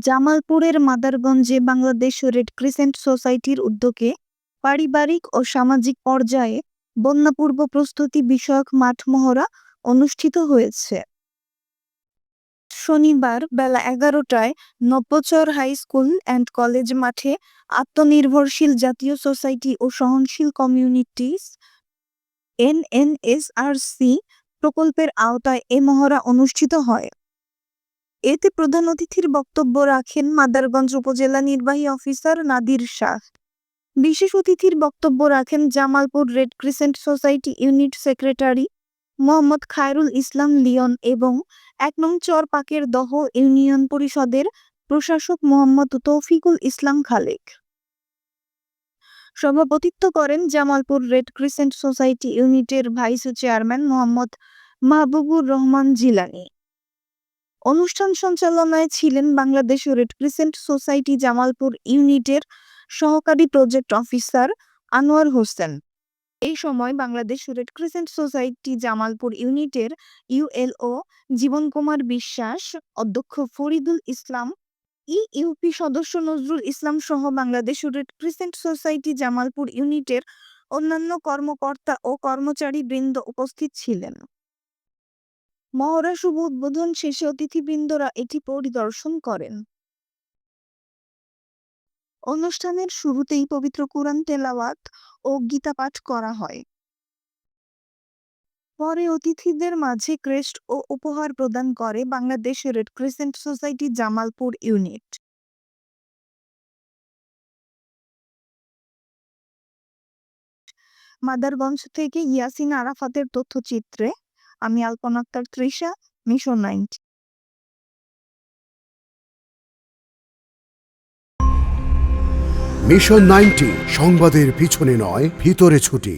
জামালপুরের মাদারগঞ্জে Bangladesh red crescent সোসাইটির উদ্যোগে পারিবারিক ও সামাজিক পর্যায়ে বন্যাপূর্ব প্রস্তুতি বিষয়ক মাঠ মহড়া অনুষ্ঠিত হয়েছে। শনিবার বেলা এগারোটায় Nabbachar high school and college মাঠে আত্মনির্ভরশীল জাতীয় সোসাইটি ও সহনশীল কমিউনিটিস এনএনএসআরসি প্রকল্পের আওতায় এ মহড়া অনুষ্ঠিত হয়। এতে প্রধান অতিথির বক্তব্য রাখেন মাদারগঞ্জ উপজেলা নির্বাহী অফিসার নাদির শাহ। বিশেষ অতিথির বক্তব্য রাখেন Jamalpur red crescent society unit secretary Mohammad Khairul Islam Liyon এবং এক নং চরপাকের দহ ইউনিয়ন পরিষদের প্রশাসক মোহাম্মদ তৌফিকুল ইসলাম খালেক। সভাপতিত্ব করেন জামালপুর রেড ক্রিসেন্ট সোসাইটি ইউনিটের ভাইস চেয়ারম্যান মোহাম্মদ মাহবুবুর রহমান জিলানি। অনুষ্ঠান সঞ্চালনায় ছিলেন Bangladesh red crescent society Jamalpur ইউনিটের সহকারী প্রজেক্ট অফিসার আনোয়ার হোসেন। এই সময় Bangladesh red crescent society Jamalpur ইউনিটের ইউএলও জীবন কুমার বিশ্বাস, অধ্যক্ষ ফরিদুল ইসলাম ইউপি সদস্য নজরুল ইসলাম সহ Bangladesh red crescent society Jamalpur ইউনিটের অন্যান্য কর্মকর্তা ও কর্মচারী বৃন্দ উপস্থিত ছিলেন। মহড়া শুভ উদ্বোধন শেষে অতিথিবৃন্দরা এটি পরিদর্শন করেন। অনুষ্ঠানের শুরুতেই পবিত্র কোরআন তেলাওয়াত ও গীতা পাঠ করা হয়। পরে অতিথিদের মাঝে ক্রেস্ট ও উপহার প্রদান করে Bangladesh red crescent society Jamalpur unit. Madarganj থেকে ইয়াসিন আরাফাতের তথ্যচিত্রে আমি Alpana Akter Trisha mission ninety mission ninety সংবাদের পিছনে নয় ভিতরে ছুটি।